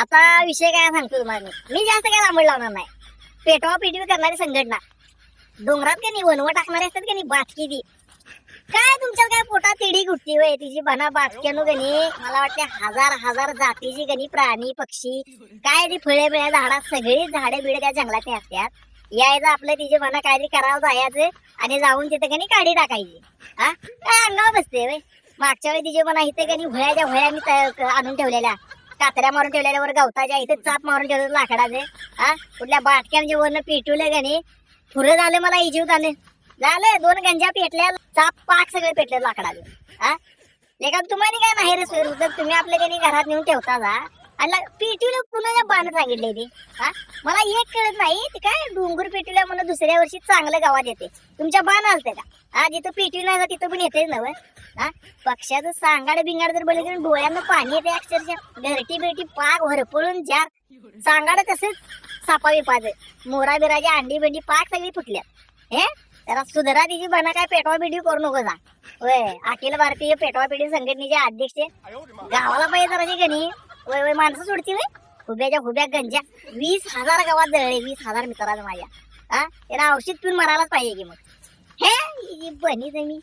आता विषय काय सांगतो तुम्हाला मी? मी जास्त काय लांबड लावणार नाही. पेटवा पेटवी करणारी संघटना. डोंगरात का नाही? वनवं टाकणारे असतात का नाही? बाटकी ती. काय तुमच्या काय पोटात तिडी गुट्टी होय तिची बना बाटक्यानो गणी मला वाटते हजार हजार जातीची गणी प्राणी पक्षी. काय ती फळे बिळे झाडात? सगळी झाडे बिडे त्या जंगलात असतात. यायचं आपलं तिचे म्हणा काहीतरी करावं जायचं आणि जाऊन तिथे कणी काढी टाकायची. हा? काय अंगावर बसते मागच्या वेळी तिचे म्हणा इथे कणी भुळ्याच्या भुळ्या मी आणून ठेवलेल्या. कात्र्या मारून ठेवल्यावर गवताच्या इथे चाप मारून ठेवलं लाकडाचे. हा? कुठल्या बाटक्या वरनं पेटवले गणी फुरं झालं मला इजीव झाले झालं दोन गंजा पेटल्या चाप पाक सगळे पेटले लाकडाचे. हा? लेखा तुम्हाला काय नाही रे सोय तुम्ही आपल्या त्यांनी घरात नेऊन ठेवता जा. आणि पेटवलं कुणाच्या बाण सांगितले ते? हा? मला एक कळत नाही ते काय डोंगर पेटवल्या म्हणून दुसऱ्या वर्षी चांगलं गावात येते. तुमच्या बाण आलते का? हा जिथं पेटवी नाही तिथं पण येतेच नव हा? पक्षाचं सांगाड बिंगाड जर बोलले डोळ्यांना पाणी येते अक्षरशः. घरटी बिरटी पाक भरपळून जार सांगाड तसेच सापावी पाज. मोरा बिराच्या अंडी बिंडी पाक सगळी फुटल्या हे? जरा सुधरा तिची बना काय पेटवा बिडी करू नको जा. वय अखिल भारतीय पेटवा पिढी संघटनेचे अध्यक्ष. गावाला पाहिजे जरा गणी. वय वय माणसं सोडती वय हुब्याच्या हुब्या गंजा. वीस हजार गावात जळले वीस हजार मित्राला माझ्या. हा? त्याला औषध पिऊन मरायलाच पाहिजे की मग. हे बनी तुम्ही